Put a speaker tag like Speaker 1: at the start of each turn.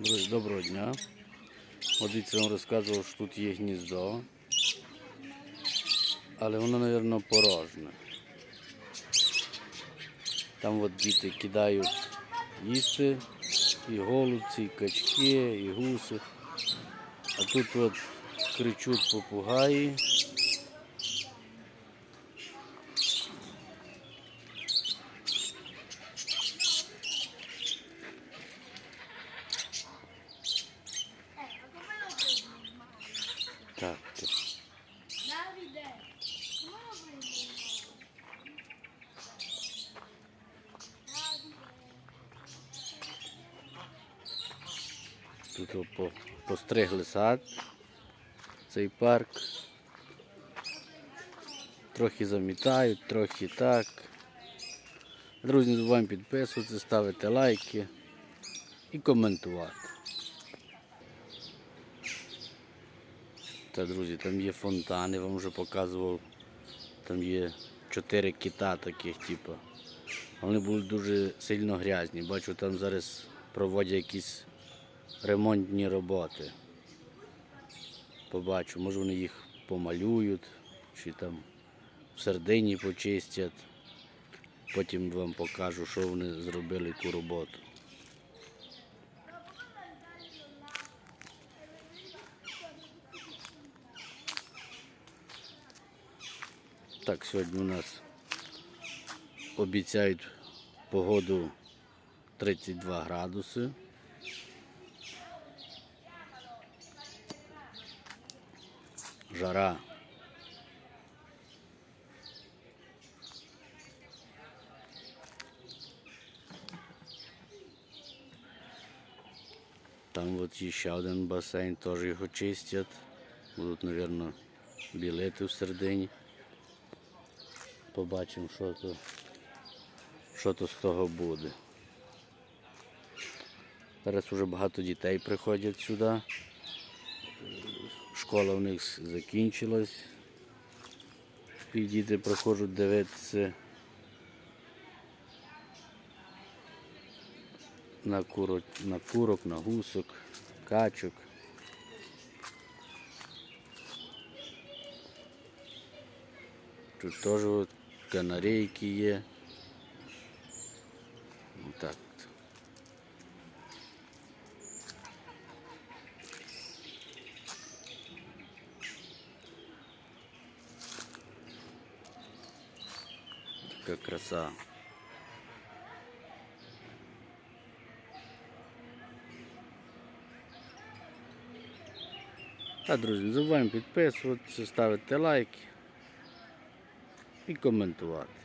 Speaker 1: Друзі, доброго дня. Я вам розказував, що тут є гніздо. Але воно, мабуть, порожне. Там от діти кидають їсти, і голубці, і качки, і гуси. А тут от кричуть попугаї. Так, Тут постригли сад, цей парк. Трохи замітають, трохи так. Друзі, не забуваємо підписуватися, ставити лайки і коментувати. Та, друзі, там є фонтани, вам вже показував. Там є чотири кита таких, типу. Вони будуть дуже сильно грязні. Бачу, там зараз проводять якісь ремонтні роботи. Побачу, може вони їх помалюють, чи там в середині почистять. Потім вам покажу, що вони зробили, яку роботу. Так, сьогодні у нас обіцяють погоду 32 градуси. Жара. Там от є ще один басейн, теж його чистять. Будуть, мабуть, білети в середині. Побачимо, що то, що то з того буде. Зараз вже багато дітей приходять сюди. Школа в них закінчилась. І діти приходять дивитися на курок, на курок, на гусок, качок. Тут теж от канарейки є. Так. Така краса. А, друзі, не забуваємо підписуватися, ставити лайки і коментувати.